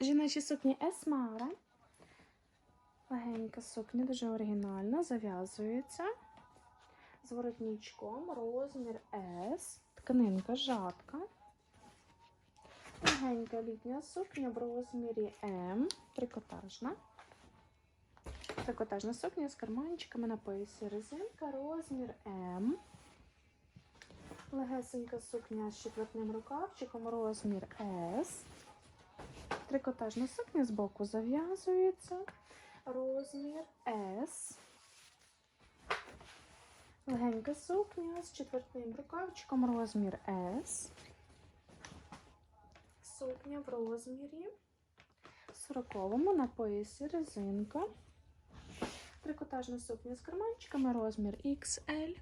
Жіночі сукні Есмара. Легенька сукня, дуже оригінальна, зав'язується. З воротничком, розмір S, тканинка жатка. Легенька літня сукня в розмірі М, трикотажна. Трикотажна сукня з карманчиками на поясі резинка, розмір М. Легесенька сукня з четвертним рукавчиком, розмір S. Трикотажна сукня з боку зав'язується. Розмір S. Легенька сукня з четвертним рукавчиком, розмір S. Сукня в розмірі 40 на поясі резинка. Трикотажна сукня з карманчиками, розмір XL.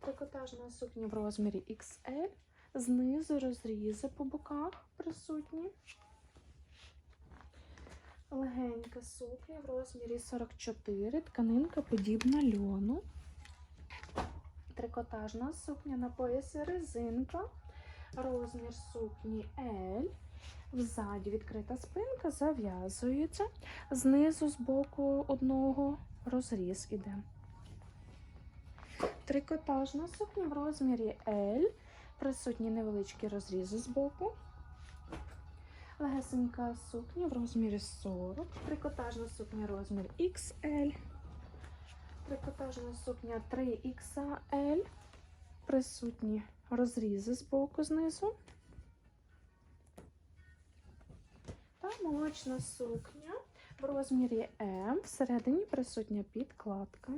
Трикотажна сукня в розмірі XL. Знизу розрізи по боках присутні. Легенька сукня в розмірі 44, тканинка подібна льону. Трикотажна сукня на поясі резинка. Розмір сукні L. Взаді відкрита спинка зав'язується. Знизу з боку одного розріз іде. Трикотажна сукня в розмірі L. Присутні невеличкі розрізи з боку. Легесенька сукня в розмірі 40. Трикотажна сукня розмір XL. Трикотажна сукня 3XL. Присутні розрізи з боку знизу. Та молочна сукня в розмірі М. Всередині присутня підкладка.